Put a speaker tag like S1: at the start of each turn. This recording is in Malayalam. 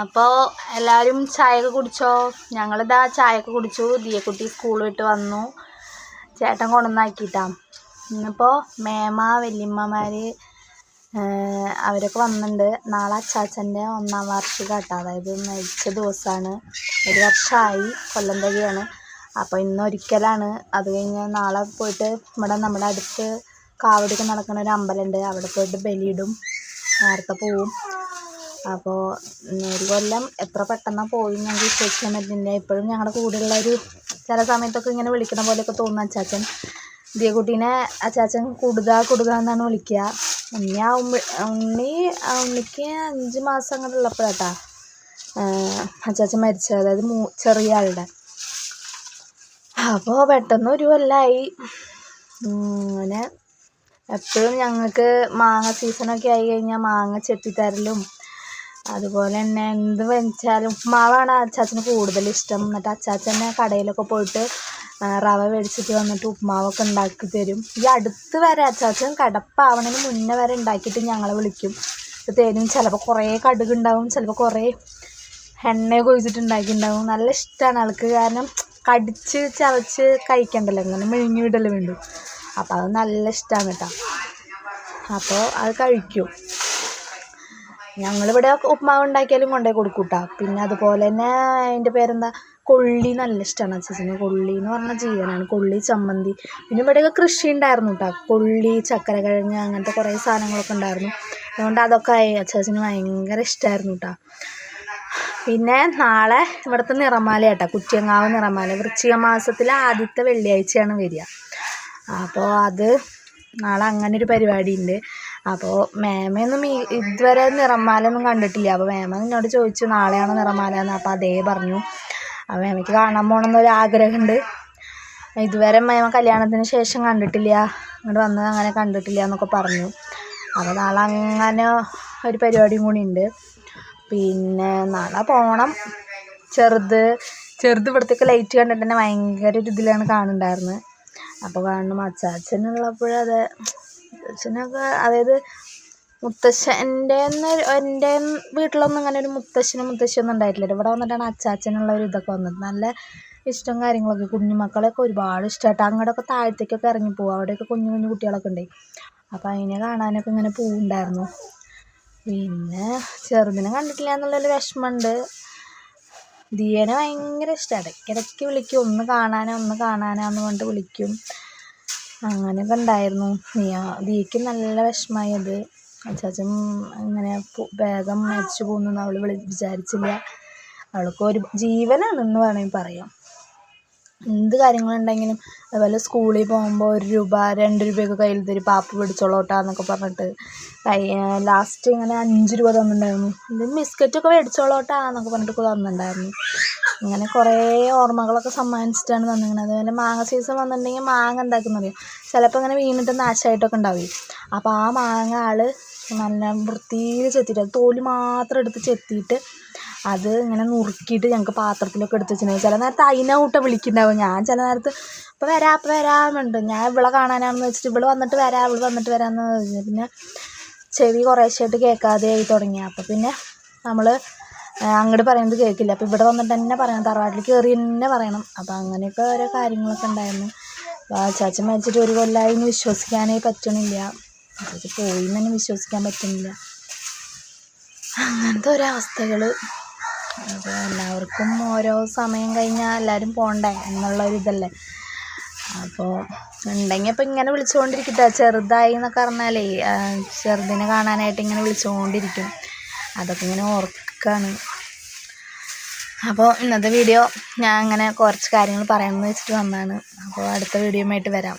S1: അപ്പോൾ എല്ലാവരും ചായയൊക്കെ കുടിച്ചോ? ഞങ്ങളിതാ ചായയൊക്കെ കുടിച്ചു. ദിയക്കുട്ടി സ്കൂൾ വിട്ട് വന്നു. ചേട്ടൻ കൊണ്ടുവന്നാക്കിയിട്ടാ. ഇന്നിപ്പോൾ മേമ വല്യമ്മമാർ അവരൊക്കെ വന്നിട്ടുണ്ട് നാളെ അച്ചാച്ചന്റെ ഒന്നാം വാർഷികം കേട്ടോ അതായത് മരിച്ച ദിവസമാണ് ഒരു വർഷമായി കൊല്ലം തകയാണ് അപ്പോൾ ഇന്ന് ഒരിക്കലാണ്. അത് കഴിഞ്ഞ് നാളെ പോയിട്ട് ഇവിടെ നമ്മുടെ അടുത്ത് കാവടിക്ക് നടക്കുന്ന ഒരു അമ്പലമുണ്ട് അവിടെ പോയിട്ട് ബലിയിടും. നേരത്തെ പോവും. അപ്പോൾ ഒരു കൊല്ലം എത്ര പെട്ടെന്നാണ് പോയി ഞങ്ങൾക്ക് വിശ്വസിക്കാൻ പറ്റുന്നില്ല. ഇപ്പോഴും ഞങ്ങളുടെ കൂടെയുള്ളൊരു ചില സമയത്തൊക്കെ ഇങ്ങനെ വിളിക്കുന്ന പോലെയൊക്കെ തോന്നും അച്ചാച്ചൻ. ദിയകുട്ടീനെ അച്ചാച്ചൻ കുടുക കുടുക എന്നാണ് വിളിക്കുക ഉണ്ണി ആവുമ്പോൾ ഉണ്ണി ഉണ്ണിക്ക് അഞ്ച് മാസം അങ്ങനെ ഉള്ളപ്പോഴാട്ടാ. അച്ചാച്ചൻ മരിച്ചത് അതായത് മൂ ചെറിയ ആളുടെ. അപ്പോൾ പെട്ടെന്ന് ഒരു കൊല്ലമായി അങ്ങനെ എപ്പോഴും ഞങ്ങൾക്ക് മാങ്ങ സീസണൊക്കെ ആയി കഴിഞ്ഞാൽ മാങ്ങ ചെത്തിത്തരലും അതുപോലെ തന്നെ എന്ത് വെച്ചാലും ഉപ്പുമാവാണ് അച്ചാച്ചന് കൂടുതൽ ഇഷ്ടം. എന്നിട്ട് അച്ചാച്ചൻ തന്നെ കടയിലൊക്കെ പോയിട്ട് റവ മേടിച്ചിട്ട് വന്നിട്ട് ഉപ്പുമാവൊക്കെ ഉണ്ടാക്കി തരും. ഈ അടുത്ത് വരെ അച്ചാച്ചൻ കിടപ്പാവണതിന് മുന്നേ വരെ ഉണ്ടാക്കിയിട്ട് ഞങ്ങളെ വിളിക്കും. തരും. ചിലപ്പോൾ കുറേ കടുക് ഉണ്ടാവും ചിലപ്പോൾ കുറേ എണ്ണയൊക്കെ ഒഴിച്ചിട്ട് ഉണ്ടാക്കിയിട്ടുണ്ടാവും. നല്ല ഇഷ്ടമാണ് ആൾക്ക്. കാരണം കടിച്ച് ചവച്ച് കഴിക്കണ്ടല്ലോ ഇങ്ങനെ മെഴുങ്ങി വിടൽ വേണ്ടു. അപ്പോൾ അത് നല്ല ഇഷ്ടമാണ് കേട്ടോ. അപ്പോൾ അത് കഴിക്കും. ഞങ്ങളിവിടെ ഉപ്പുമാവ് ഉണ്ടാക്കിയാലും കൊണ്ടേ കൊടുക്കും പിന്നെ അതുപോലെ തന്നെ അതിന്റെ പേരെന്താ? കൊള്ളി നല്ല ഇഷ്ടമാണ് അച്ഛന് കൊള്ളി എന്ന് പറഞ്ഞാൽ ജീവനാണ്. കൊള്ളി ചമ്മന്തി. പിന്നെ ഇവിടെയൊക്കെ കൃഷി ഉണ്ടായിരുന്നു കേട്ടോ കൊള്ളി ചക്കരക്കിഴങ്ങ് അങ്ങനത്തെ കുറേ സാധനങ്ങളൊക്കെ ഉണ്ടായിരുന്നു. അതുകൊണ്ട് അതൊക്കെ അച്ചാച്ചന് ഭയങ്കര ഇഷ്ടമായിരുന്നു കേട്ടോ പിന്നെ നാളെ ഇവിടുത്തെ നിറമാല കേട്ടോ കുറ്റിയങ്ങാവ് നിറമാല. വൃശ്ചിക മാസത്തിലെ ആദ്യത്തെ വെള്ളിയാഴ്ചയാണ് വരിക. അപ്പോൾ അത് നാളെ അങ്ങനെ ഒരു പരിപാടി ഉണ്ട് അപ്പോൾ മേമയൊന്നും ഈ ഇതുവരെ നിറമാലയൊന്നും കണ്ടിട്ടില്ല. അപ്പോൾ മേമ എന്നോട് ചോദിച്ചു നാളെയാണോ നിറമാല എന്ന് അപ്പോൾ അതേ പറഞ്ഞു. അപ്പോൾ മേമയ്ക്ക് കാണാൻ പോകണമെന്നൊരു ആഗ്രഹമുണ്ട്. ഇതുവരെ മേമ കല്യാണത്തിന് ശേഷം കണ്ടിട്ടില്ല. ഇങ്ങോട്ട് വന്നത് അങ്ങനെ കണ്ടിട്ടില്ല എന്നൊക്കെ പറഞ്ഞു. അപ്പോൾ നാളെ അങ്ങനെ ഒരു പരിപാടിയും കൂടി ഉണ്ട്. പിന്നെ നാളെ പോകണം ചെറുത് ചെറുത് ഇവിടത്തേക്ക് ലൈറ്റ് കണ്ടിട്ട് തന്നെ ഭയങ്കര ഒരു ഇതിലാണ് കാണുന്നുണ്ടായിരുന്നത്. അപ്പോൾ കാണണം. അച്ചാച്ചനുള്ളപ്പോഴത് അച്ചാച്ചനൊക്കെ അതായത് മുത്തശ്ശന്റെ എന്റെ വീട്ടിലൊന്നും അങ്ങനെ ഒരു മുത്തശ്ശനും മുത്തശ്ശിയൊന്നും ഉണ്ടായിട്ടില്ല ഇവിടെ വന്നിട്ടാണ് അച്ചാച്ചനുള്ള ഒരു ഇതൊക്കെ വന്നത്. നല്ല ഇഷ്ടം കാര്യങ്ങളൊക്കെ കുഞ്ഞുമക്കളെയൊക്കെ ഒരുപാട് ഇഷ്ടമായിട്ട് അങ്ങോട്ടൊക്കെ താഴത്തേക്കൊക്കെ ഇറങ്ങി പോകും അവിടെയൊക്കെ കുഞ്ഞു കുഞ്ഞു കുട്ടികളൊക്കെ ഉണ്ട്. അപ്പോൾ അതിനെ കാണാനൊക്കെ ഇങ്ങനെ പോവുണ്ടായിരുന്നു. പിന്നെ ചെറുതിനെ കണ്ടിട്ടില്ല എന്നുള്ളൊരു വിഷമമുണ്ട്. ദിയേനെ ഭയങ്കര ഇഷ്ടമാണ്. ഇടയ്ക്കിടയ്ക്ക് വിളിക്കും. ഒന്ന് കാണാനാ ഒന്ന് കാണാനാന്ന് പറഞ്ഞിട്ട് വിളിക്കും. അങ്ങനെയൊക്കെ ഉണ്ടായിരുന്നു. ദിയ ദിയയ്ക്ക് നല്ല വിഷമമായി അത് അച്ചാച്ചൻ ഇങ്ങനെ വേഗം മരിച്ചു പോകുന്നു അവൾ വിചാരിച്ചില്ല. അവൾക്ക് ഒരു ജീവനാണെന്ന് വേണമെങ്കിൽ പറയാം. എന്ത് കാര്യങ്ങളുണ്ടെങ്കിലും അതുപോലെ സ്കൂളിൽ പോകുമ്പോൾ ഒരു രൂപ രണ്ട് രൂപയൊക്കെ കയ്യിൽ തരും. പാപ്പ് പിടിച്ചോളോട്ടാ എന്നൊക്കെ പറഞ്ഞിട്ട് കൈ ലാസ്റ്റ് ഇങ്ങനെ അഞ്ച് രൂപ തന്നിട്ടുണ്ടായിരുന്നു. എന്തെങ്കിലും ബിസ്ക്കറ്റൊക്കെ മേടിച്ചോളോട്ടാ എന്നൊക്കെ പറഞ്ഞിട്ടൊക്കെ തന്നിട്ടുണ്ടായിരുന്നു. അങ്ങനെ കുറേ ഓർമ്മകളൊക്കെ സമ്മാനിച്ചിട്ടാണ് തന്നിരിക്കുന്നത്. അതുപോലെ മാങ്ങ സീസൺ വന്നിട്ടുണ്ടെങ്കിൽ മാങ്ങ എന്താക്കുന്നറിയോ ചിലപ്പോൾ ഇങ്ങനെ വീണിട്ട് നാശമായിട്ടൊക്കെ ഉണ്ടാവേ അപ്പോൾ ആ മാങ്ങ ആൾ നല്ല വൃത്തിയിൽ ചെത്തിയിട്ട് അത് തോൽ മാത്രം എടുത്ത് ചെത്തിയിട്ട് അത് ഇങ്ങനെ നുറുക്കിയിട്ട് ഞങ്ങൾക്ക് പാത്രത്തിലൊക്കെ എടുത്ത് വെച്ചിട്ടുണ്ടാവും ചില നേരത്ത് അതിനെ കൂട്ട വിളിക്കുന്നുണ്ടാവും. ഞാൻ ചില നേരത്ത് ഇപ്പോൾ വരാം അപ്പോൾ വരാമെന്നുണ്ട്. ഞാൻ ഇവളെ കാണാനാണെന്ന് വെച്ചിട്ട് ഇവിടെ വന്നിട്ട് വരാം ഇവിടെ വന്നിട്ട് വരാമെന്ന് പിന്നെ ചെവി കുറേശ്ശായിട്ട് കേൾക്കാതെ ആയി തുടങ്ങി. അപ്പോൾ പിന്നെ നമ്മൾ അങ്ങോട്ട് പറയുന്നത് കേൾക്കില്ല. അപ്പോൾ ഇവിടെ വന്നിട്ട് തന്നെ പറയണം. തറവാട്ടിൽ കയറി തന്നെ പറയണം. അപ്പോൾ അങ്ങനെയൊക്കെ ഓരോ കാര്യങ്ങളൊക്കെ ഉണ്ടായിരുന്നു. ചാച്ചൻ മരിച്ചിട്ട് ഒരു കൊല്ലമായി എന്ന് വിശ്വസിക്കാനേ പറ്റണില്ല. ചാച്ചൻ പോയി എന്ന് തന്നെ വിശ്വസിക്കാൻ പറ്റുന്നില്ല അങ്ങനത്തെ ഓരോ അവസ്ഥകൾ അപ്പോൾ എല്ലാവർക്കും ഓരോ സമയം കഴിഞ്ഞാൽ എല്ലാവരും പോകണ്ടേ എന്നുള്ളൊരിതല്ലേ അപ്പോൾ ഉണ്ടെങ്കിൽ അപ്പോൾ ഇങ്ങനെ വിളിച്ചുകൊണ്ടിരിക്കട്ടെ ചെറുതായി എന്നൊക്കെ പറഞ്ഞാലേ ചെറുതിനെ കാണാനായിട്ട് ഇങ്ങനെ വിളിച്ചുകൊണ്ടിരിക്കും അതൊക്കെ ഇങ്ങനെ ഓർക്കാണ്. അപ്പോൾ ഇന്നത്തെ വീഡിയോ ഞാൻ അങ്ങനെ കുറച്ച് കാര്യങ്ങൾ പറയാമെന്ന് വെച്ചിട്ട് വന്നതാണ്. അപ്പോൾ അടുത്ത വീഡിയോയുമായിട്ട് വരാം.